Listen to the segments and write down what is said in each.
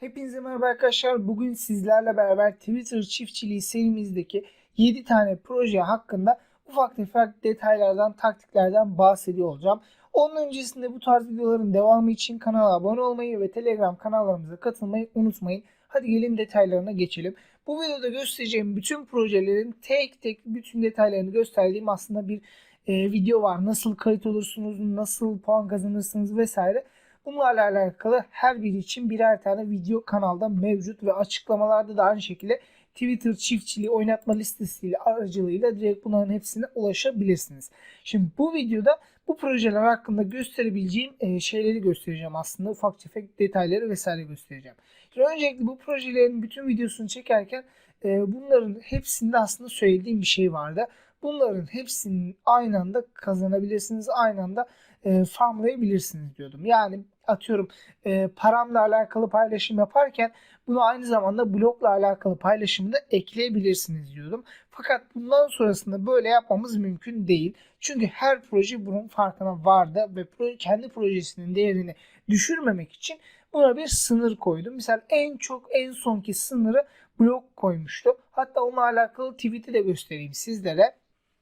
Hepinize merhaba arkadaşlar. Bugün sizlerle beraber Twitter çiftçiliği serimizdeki 7 tane proje hakkında ufak tefek detaylardan, taktiklerden bahsediyor olacağım. Onun öncesinde bu tarz videoların devamı için kanala abone olmayı ve Telegram kanallarımıza katılmayı unutmayın. Hadi gelin detaylarına geçelim. Bu videoda göstereceğim bütün projelerin tek tek bütün detaylarını gösterdiğim aslında bir e, video var. Nasıl kayıt olursunuz, nasıl puan kazanırsınız vesaire. Bunlarla alakalı her biri için birer tane video kanalda mevcut ve açıklamalarda da aynı şekilde Twitter çiftçiliği oynatma listesiyle aracılığıyla direkt bunların hepsine ulaşabilirsiniz. Şimdi bu videoda bu projeler hakkında gösterebileceğim e, şeyleri göstereceğim aslında. Ufak tefek detayları vesaire göstereceğim. Şimdi öncelikle bu projelerin bütün videosunu çekerken e, bunların hepsinde aslında söylediğim bir şey vardı. Bunların hepsinin aynı anda kazanabilirsiniz. Aynı anda e, farmlayabilirsiniz diyordum. Yani atıyorum e, paramla alakalı paylaşım yaparken bunu aynı zamanda blokla alakalı paylaşımda ekleyebilirsiniz diyordum. Fakat bundan sonrasında böyle yapmamız mümkün değil. Çünkü her proje bunun farkına vardı ve proje, kendi projesinin değerini düşürmemek için buna bir sınır koydum. Mesela en çok en sonki sınırı blok koymuştu. Hatta onunla alakalı tweet'i de göstereyim sizlere.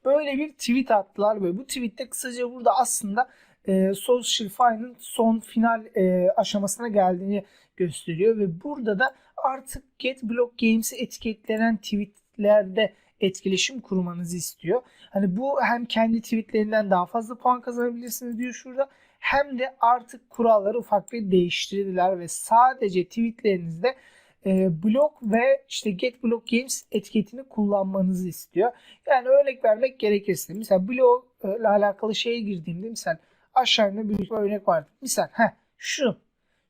Böyle bir tweet attılar ve bu tweette kısaca burada aslında e, Social Fine'ın son final e, aşamasına geldiğini gösteriyor ve burada da artık Get Block Games'i etiketlenen tweetlerde etkileşim kurmanızı istiyor. Hani bu hem kendi tweetlerinden daha fazla puan kazanabilirsiniz diyor şurada hem de artık kuralları ufak bir değiştirdiler ve sadece tweetlerinizde e, blok ve işte get block games etiketini kullanmanızı istiyor. Yani örnek vermek gerekirse mesela blok ile alakalı şeye girdiğimde mesela aşağıda bir örnek var. Misal heh, şu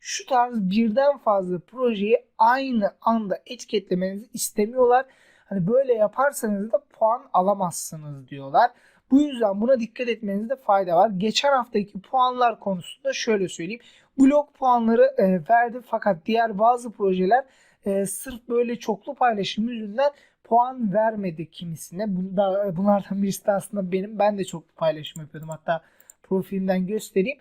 şu tarz birden fazla projeyi aynı anda etiketlemenizi istemiyorlar. Hani böyle yaparsanız da puan alamazsınız diyorlar. Bu yüzden buna dikkat etmenizde fayda var. Geçen haftaki puanlar konusunda şöyle söyleyeyim. Blok puanları e, verdi fakat diğer bazı projeler e, sırf böyle çoklu paylaşım yüzünden puan vermedi kimisine. Bunda, bunlardan birisi de aslında benim. Ben de çoklu paylaşım yapıyordum. Hatta profilimden göstereyim.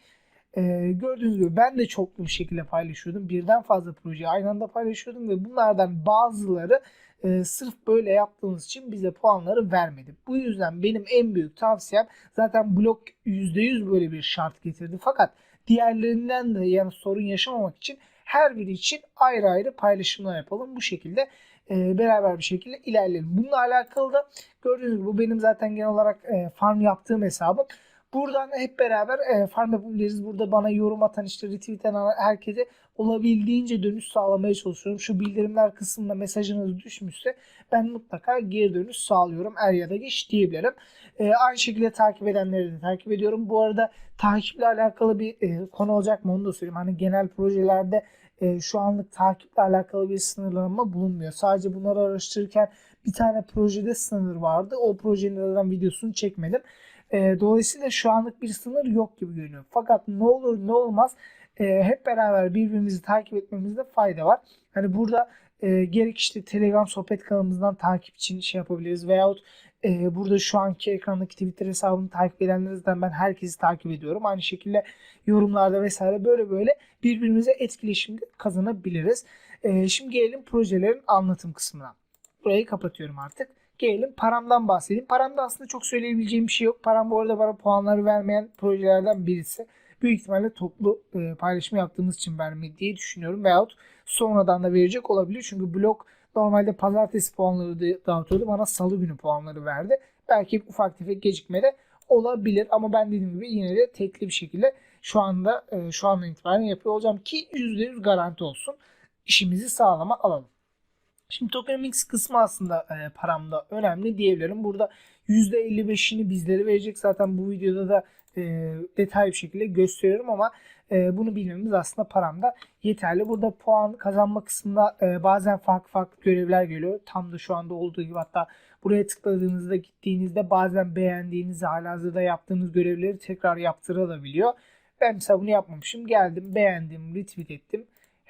Ee, gördüğünüz gibi ben de çoklu bir şekilde paylaşıyordum. Birden fazla projeyi aynı anda paylaşıyordum ve bunlardan bazıları e, sırf böyle yaptığımız için bize puanları vermedi. Bu yüzden benim en büyük tavsiyem zaten blok %100 böyle bir şart getirdi. Fakat diğerlerinden de yani sorun yaşamamak için her biri için ayrı ayrı paylaşımlar yapalım. Bu şekilde e, beraber bir şekilde ilerleyelim. Bununla alakalı da gördüğünüz gibi bu benim zaten genel olarak e, farm yaptığım hesabım. Buradan hep beraber e, farm yapabiliriz. Burada bana yorum atan işte retweet eden herkese olabildiğince dönüş sağlamaya çalışıyorum. Şu bildirimler kısmında mesajınız düşmüşse ben mutlaka geri dönüş sağlıyorum. Er ya da geç diyebilirim. E, aynı şekilde takip edenleri de takip ediyorum. Bu arada takiple alakalı bir e, konu olacak mı onu da söyleyeyim. Hani genel projelerde e, şu anlık takiple alakalı bir sınırlama bulunmuyor. Sadece bunları araştırırken bir tane projede sınır vardı. O projenin videosunu çekmedim. E, dolayısıyla şu anlık bir sınır yok gibi görünüyor. Fakat ne olur ne olmaz e, hep beraber birbirimizi takip etmemizde fayda var. Hani burada e, gerek işte Telegram sohbet kanalımızdan takip için şey yapabiliriz veyahut e, burada şu anki ekrandaki Twitter hesabını takip edenlerden ben herkesi takip ediyorum. Aynı şekilde yorumlarda vesaire böyle böyle birbirimize etkileşimde kazanabiliriz. E, şimdi gelelim projelerin anlatım kısmına. Burayı kapatıyorum artık. Gelelim paramdan bahsedeyim. Paramda aslında çok söyleyebileceğim bir şey yok. Param bu arada bana puanları vermeyen projelerden birisi. Büyük ihtimalle toplu e, paylaşım yaptığımız için vermedi diye düşünüyorum. Veyahut sonradan da verecek olabilir. Çünkü blok normalde pazartesi puanları dağıtıyordu. Bana salı günü puanları verdi. Belki ufak tefek gecikme de olabilir. Ama ben dediğim gibi yine de tekli bir şekilde şu anda e, şu andan itibaren yapıyor olacağım ki %100 garanti olsun. İşimizi sağlama alalım. Şimdi tokenomics kısmı aslında e, paramda önemli diyebilirim. Burada %55'ini bizlere verecek. Zaten bu videoda da e, detaylı bir şekilde gösteriyorum ama e, bunu bilmemiz aslında paramda yeterli. Burada puan kazanma kısmında e, bazen farklı farklı görevler geliyor. Tam da şu anda olduğu gibi hatta buraya tıkladığınızda gittiğinizde bazen beğendiğiniz halihazırda yaptığınız görevleri tekrar yaptırılabiliyor. Ben mesela bunu yapmamışım. Geldim beğendim, retweet ettim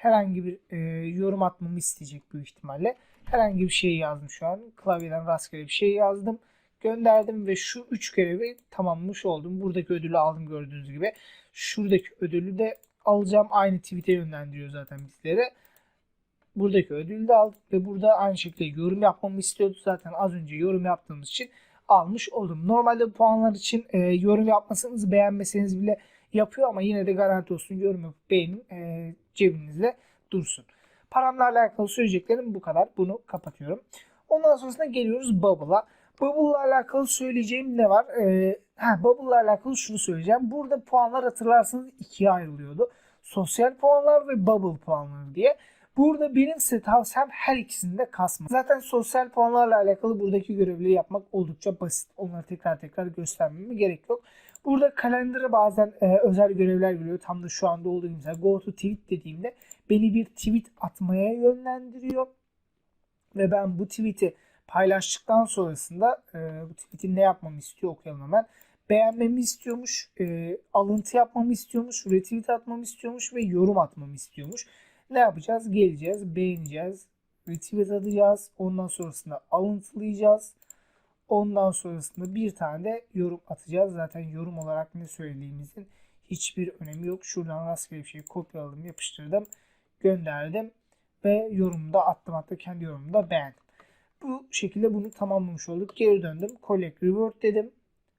herhangi bir e, yorum atmamı isteyecek büyük ihtimalle. Herhangi bir şey yazdım şu an. Klavyeden rastgele bir şey yazdım. Gönderdim ve şu 3 görevi tamamlamış oldum. Buradaki ödülü aldım gördüğünüz gibi. Şuradaki ödülü de alacağım. Aynı tweet'e yönlendiriyor zaten bizlere. Buradaki ödülü de aldık ve burada aynı şekilde yorum yapmamı istiyordu. Zaten az önce yorum yaptığımız için almış oldum. Normalde puanlar için e, yorum yapmasanız beğenmeseniz bile yapıyor ama yine de garanti olsun yorum yapıp beğenin e, cebinizde dursun. Paramla alakalı söyleyeceklerim bu kadar. Bunu kapatıyorum. Ondan sonrasında geliyoruz Bubble'a. Bubble'la alakalı söyleyeceğim ne var? Ee, Bubble'la alakalı şunu söyleyeceğim. Burada puanlar hatırlarsanız ikiye ayrılıyordu. Sosyal puanlar ve Bubble puanları diye. Burada benim size tavsiyem her ikisini de kasma. Zaten sosyal puanlarla alakalı buradaki görevleri yapmak oldukça basit. Onları tekrar tekrar göstermeme gerek yok. Burada kalendere bazen e, özel görevler geliyor. Tam da şu anda olduğu gibi mesela go to tweet dediğimde beni bir tweet atmaya yönlendiriyor. Ve ben bu tweet'i paylaştıktan sonrasında e, bu tweet'in ne yapmamı istiyor okuyalım hemen. Beğenmemi istiyormuş, e, alıntı yapmamı istiyormuş, retweet atmamı istiyormuş ve yorum atmamı istiyormuş. Ne yapacağız? Geleceğiz, beğeneceğiz, retweet atacağız. Ondan sonrasında alıntılayacağız. Ondan sonrasında bir tane de yorum atacağız. Zaten yorum olarak ne söylediğimizin hiçbir önemi yok. Şuradan rastgele bir şey kopyaladım, yapıştırdım, gönderdim ve yorumumu da attım. Hatta kendi yorumumu da beğendim. Bu şekilde bunu tamamlamış olduk. Geri döndüm. Collect Reward dedim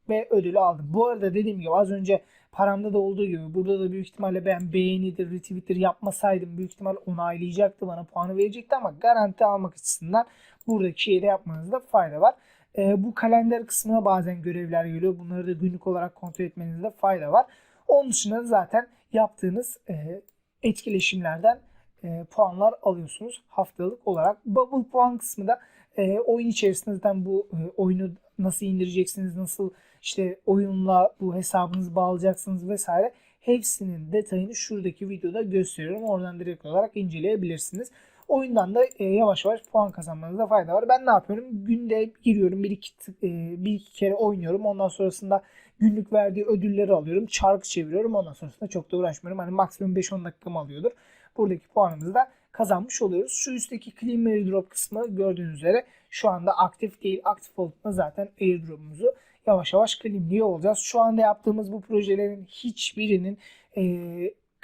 ve ödülü aldım. Bu arada dediğim gibi az önce paramda da olduğu gibi burada da büyük ihtimalle ben beğenidir, retweet'tir yapmasaydım büyük ihtimal onaylayacaktı bana puanı verecekti ama garanti almak açısından buradaki şeyi de yapmanızda fayda var. Ee, bu kalender kısmına bazen görevler geliyor. Bunları da günlük olarak kontrol etmenizde fayda var. Onun dışında zaten yaptığınız e, etkileşimlerden e, puanlar alıyorsunuz haftalık olarak. Bubble puan kısmı da e, oyun içerisinde zaten bu e, oyunu nasıl indireceksiniz, nasıl işte oyunla bu hesabınızı bağlayacaksınız vesaire hepsinin detayını şuradaki videoda gösteriyorum. Oradan direkt olarak inceleyebilirsiniz. Oyundan da e, yavaş yavaş puan kazanmanızda fayda var. Ben ne yapıyorum? Günde giriyorum bir iki, e, bir iki kere oynuyorum. Ondan sonrasında günlük verdiği ödülleri alıyorum. Çarkı çeviriyorum. Ondan sonrasında çok da uğraşmıyorum. Hani maksimum 5-10 dakikamı alıyordur. Buradaki puanımızı da kazanmış oluyoruz. Şu üstteki Clean Airdrop kısmı gördüğünüz üzere şu anda aktif değil. Aktif olduğunda zaten airdrop'umuzu yavaş yavaş claimliyor olacağız. Şu anda yaptığımız bu projelerin hiçbirinin e,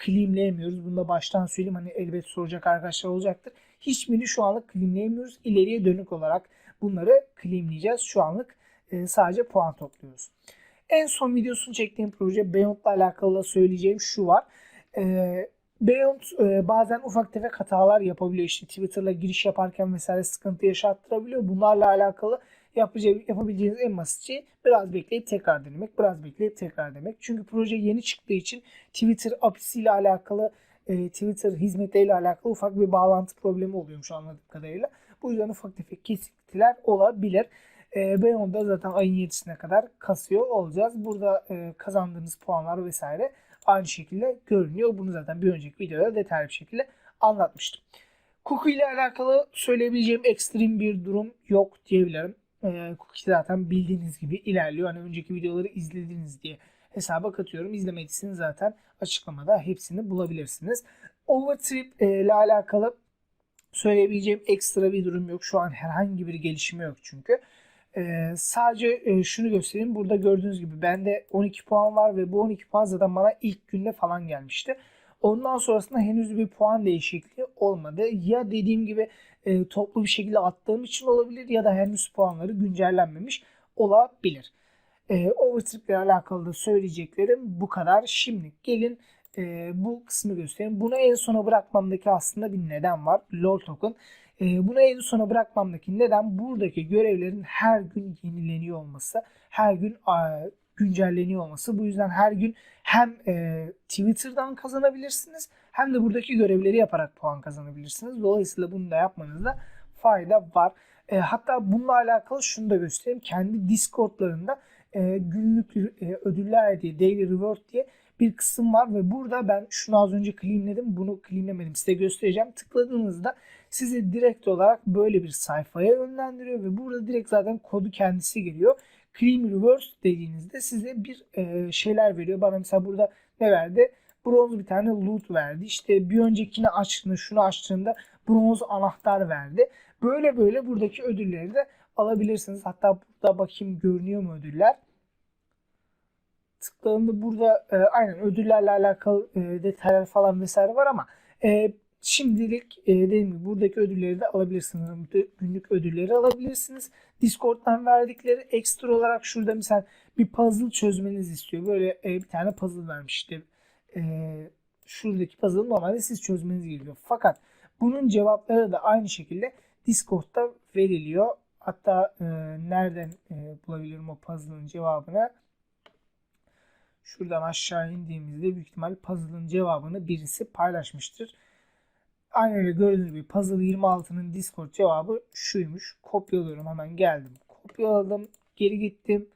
claimleyemiyoruz. Bunu da baştan söyleyeyim. Hani elbet soracak arkadaşlar olacaktır. Hiçbirini şu anlık claimleyemiyoruz. İleriye dönük olarak bunları claimleyeceğiz. Şu anlık e, sadece puan topluyoruz. En son videosunu çektiğim proje Beyond'la alakalı da söyleyeceğim şu var. E, Beyond e, bazen ufak tefek hatalar yapabiliyor. İşte Twitter'la giriş yaparken vesaire sıkıntı yaşattırabiliyor. Bunlarla alakalı yapabileceğiniz en basit şey biraz bekleyip tekrar denemek. Biraz bekleyip tekrar demek. Çünkü proje yeni çıktığı için Twitter API'si ile alakalı e, Twitter hizmetleriyle alakalı ufak bir bağlantı problemi oluyormuş anladığım kadarıyla. Bu yüzden ufak tefek kesintiler olabilir. E, Beyond'da zaten ayın 7'sine kadar kasıyor olacağız. Burada e, kazandığınız puanlar vesaire aynı şekilde görünüyor. Bunu zaten bir önceki videoda detaylı bir şekilde anlatmıştım. Cookie ile alakalı söyleyebileceğim ekstrem bir durum yok diyebilirim. Ee, cookie zaten bildiğiniz gibi ilerliyor. Hani önceki videoları izlediniz diye hesaba katıyorum. İzlemediyseniz zaten açıklamada hepsini bulabilirsiniz. Overtrip e, ile alakalı söyleyebileceğim ekstra bir durum yok. Şu an herhangi bir gelişme yok çünkü. Ee, sadece e, şunu göstereyim. Burada gördüğünüz gibi bende 12 puan var ve bu 12 puan zaten bana ilk günde falan gelmişti. Ondan sonrasında henüz bir puan değişikliği olmadı. Ya dediğim gibi e, toplu bir şekilde attığım için olabilir ya da henüz puanları güncellenmemiş olabilir. E, Overtrip ile alakalı da söyleyeceklerim bu kadar. Şimdi gelin e, bu kısmı göstereyim. Bunu en sona bırakmamdaki aslında bir neden var. LOL token. E, bunu en sona bırakmamdaki neden buradaki görevlerin her gün yenileniyor olması. Her gün güncelleniyor olması. Bu yüzden her gün hem e, Twitter'dan kazanabilirsiniz hem de buradaki görevleri yaparak puan kazanabilirsiniz. Dolayısıyla bunu da yapmanızda fayda var. E, hatta bununla alakalı şunu da göstereyim. Kendi Discord'larında e, günlük e, ödüller diye, daily reward diye bir kısım var ve burada ben şunu az önce claimledim. Bunu claimlemedim. Size göstereceğim. Tıkladığınızda sizi direkt olarak böyle bir sayfaya yönlendiriyor ve burada direkt zaten kodu kendisi geliyor. Claim Reverse dediğinizde size bir e, şeyler veriyor. Bana mesela burada ne verdi? Bronz bir tane loot verdi. İşte bir öncekini açtığında şunu açtığında bronz anahtar verdi. Böyle böyle buradaki ödülleri de alabilirsiniz. Hatta burada bakayım görünüyor mu ödüller? Tıkladığımda burada e, aynen ödüllerle alakalı e, detaylar falan vesaire var ama e, Şimdilik e, dediğim gibi buradaki ödülleri de alabilirsiniz. Günlük ödülleri alabilirsiniz. Discord'dan verdikleri ekstra olarak şurada mesela bir puzzle çözmeniz istiyor. Böyle e, bir tane puzzle vermiş işte. E, şuradaki puzzle'ı normalde siz çözmeniz gerekiyor. Fakat bunun cevapları da aynı şekilde Discord'da veriliyor. Hatta e, nereden e, bulabilirim o puzzle'ın cevabını? Şuradan aşağı indiğimizde büyük ihtimal puzzle'ın cevabını birisi paylaşmıştır. Aynı öyle gördüğünüz gibi Puzzle 26'nın Discord cevabı şuymuş. Kopyalıyorum hemen geldim. Kopyaladım. Geri gittim.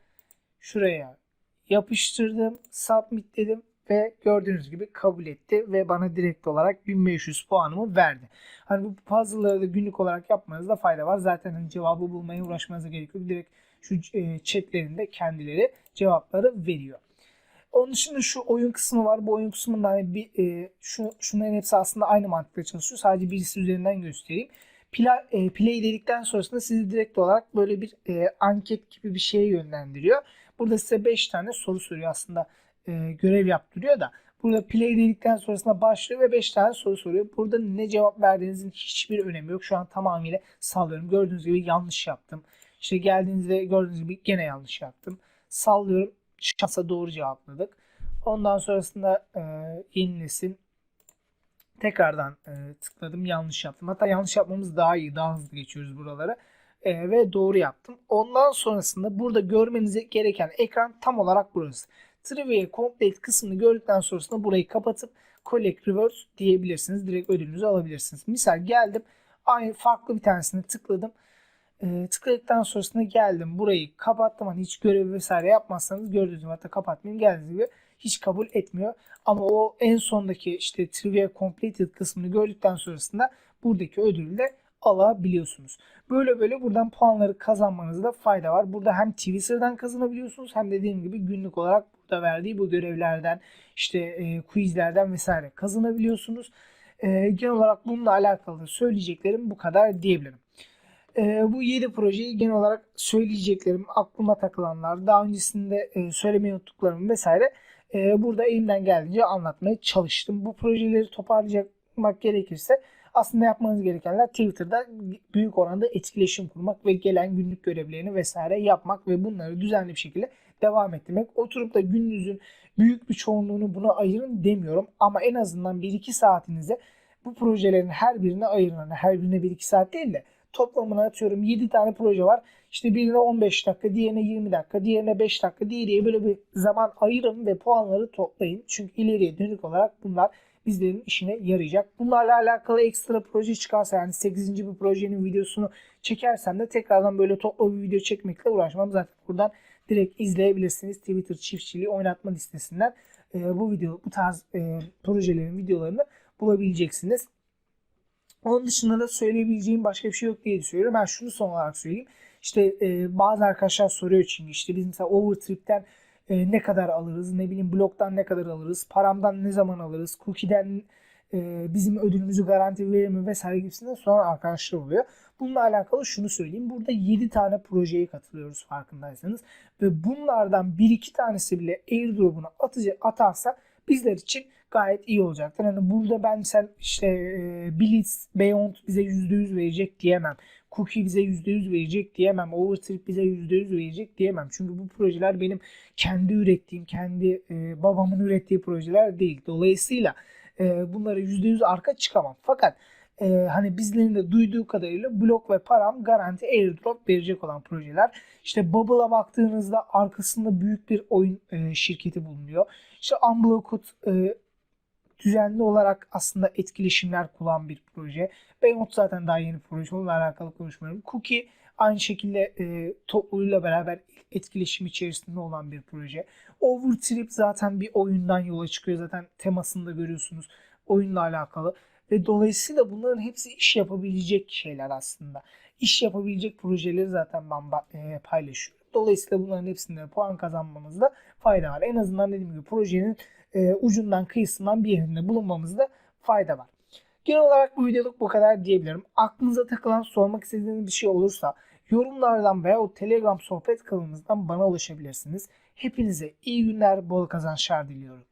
Şuraya yapıştırdım. Submit dedim ve gördüğünüz gibi kabul etti ve bana direkt olarak 1500 puanımı verdi. Hani bu puzzle'ları da günlük olarak yapmanızda fayda var. Zaten hani cevabı bulmaya uğraşmanıza gerek yok. Direkt şu e, chatlerinde kendileri cevapları veriyor. Onun dışında şu oyun kısmı var. Bu oyun kısmında hani bir e, şu şunların hepsi aslında aynı mantıkla çalışıyor. Sadece birisi üzerinden göstereyim. Play, e, play dedikten sonrasında sizi direkt olarak böyle bir e, anket gibi bir şeye yönlendiriyor. Burada size 5 tane soru soruyor aslında e, görev yaptırıyor da. Burada play dedikten sonrasında başlıyor ve 5 tane soru soruyor. Burada ne cevap verdiğinizin hiçbir önemi yok. Şu an tamamıyla sallıyorum. Gördüğünüz gibi yanlış yaptım. İşte geldiğinizde gördüğünüz gibi gene yanlış yaptım. Sallıyorum şansa doğru cevapladık. Ondan sonrasında e, yenilesin. Tekrardan e, tıkladım yanlış yaptım. Hatta yanlış yapmamız daha iyi. Daha hızlı geçiyoruz buralara. E, ve doğru yaptım. Ondan sonrasında burada görmenize gereken ekran tam olarak burası. Trivia Complete kısmını gördükten sonrasında burayı kapatıp Collect Reverse diyebilirsiniz. Direkt ödülünüzü alabilirsiniz. Misal geldim. Aynı farklı bir tanesini tıkladım. E, tıkladıktan sonrasında geldim. Burayı kapattım. Hani hiç görev vesaire yapmazsanız gördüğünüz gibi hatta kapatmayayım geldiğiniz gibi hiç kabul etmiyor. Ama o en sondaki işte Trivia Completed kısmını gördükten sonrasında buradaki ödülü de alabiliyorsunuz. Böyle böyle buradan puanları kazanmanızda fayda var. Burada hem Twitter'dan kazanabiliyorsunuz hem dediğim gibi günlük olarak burada verdiği bu görevlerden işte e, quizlerden vesaire kazanabiliyorsunuz. E, genel olarak bununla alakalı söyleyeceklerim bu kadar diyebilirim. E, bu 7 projeyi genel olarak söyleyeceklerim, aklıma takılanlar, daha öncesinde e, söylemeyi unuttuklarım vesaire e, burada elimden geldiğince anlatmaya çalıştım. Bu projeleri toparlayacak gerekirse aslında yapmanız gerekenler Twitter'da büyük oranda etkileşim kurmak ve gelen günlük görevlerini vesaire yapmak ve bunları düzenli bir şekilde devam ettirmek. Oturup da gününüzün büyük bir çoğunluğunu buna ayırın demiyorum ama en azından 1-2 saatinize bu projelerin her birine ayırın. Yani her birine 1-2 saat değil de toplamına atıyorum 7 tane proje var. İşte birine 15 dakika, diğerine 20 dakika, diğerine 5 dakika, diğeriye böyle bir zaman ayırın ve puanları toplayın. Çünkü ileriye dönük olarak bunlar bizlerin işine yarayacak. Bunlarla alakalı ekstra proje çıkarsa yani 8. bir projenin videosunu çekersem de tekrardan böyle toplu bir video çekmekle uğraşmam. Zaten buradan direkt izleyebilirsiniz. Twitter çiftçiliği oynatma listesinden e, bu video bu tarz e, projelerin videolarını bulabileceksiniz. Onun dışında da söyleyebileceğim başka bir şey yok diye söylüyorum. Ben şunu son olarak söyleyeyim. İşte e, bazı arkadaşlar soruyor çünkü işte biz mesela Overtrip'ten e, ne kadar alırız, ne bileyim bloktan ne kadar alırız, paramdan ne zaman alırız, cookie'den e, bizim ödülümüzü garanti verir mi vesaire gibisinden soran arkadaşlar oluyor. Bununla alakalı şunu söyleyeyim. Burada 7 tane projeye katılıyoruz farkındaysanız. Ve bunlardan 1-2 tanesi bile airdrop'unu atıcı atarsa bizler için gayet iyi olacaktır. Hani burada ben sen işte e, Blitz, Beyond bize %100 verecek diyemem. Cookie bize %100 verecek diyemem. Overtrip bize %100 verecek diyemem. Çünkü bu projeler benim kendi ürettiğim, kendi e, babamın ürettiği projeler değil. Dolayısıyla e, bunlara %100 arka çıkamam. Fakat e, hani bizlerin de duyduğu kadarıyla blok ve param garanti airdrop verecek olan projeler. İşte Bubble'a baktığınızda arkasında büyük bir oyun e, şirketi bulunuyor. İşte Unblocked e, düzenli olarak aslında etkileşimler kuran bir proje. Beymont zaten daha yeni proje. Onunla alakalı konuşmuyorum. Cookie aynı şekilde e, topluluğuyla beraber etkileşim içerisinde olan bir proje. Overtrip zaten bir oyundan yola çıkıyor. Zaten temasını da görüyorsunuz. Oyunla alakalı. Ve dolayısıyla bunların hepsi iş yapabilecek şeyler aslında. İş yapabilecek projeleri zaten ben e, paylaşıyorum. Dolayısıyla bunların hepsinde puan kazanmamızda fayda var. En azından dediğim gibi projenin e, ucundan kıyısından bir yerinde bulunmamızda fayda var. Genel olarak bu videoluk bu kadar diyebilirim. Aklınıza takılan sormak istediğiniz bir şey olursa yorumlardan veya o Telegram sohbet kanalımızdan bana ulaşabilirsiniz. Hepinize iyi günler, bol kazançlar diliyorum.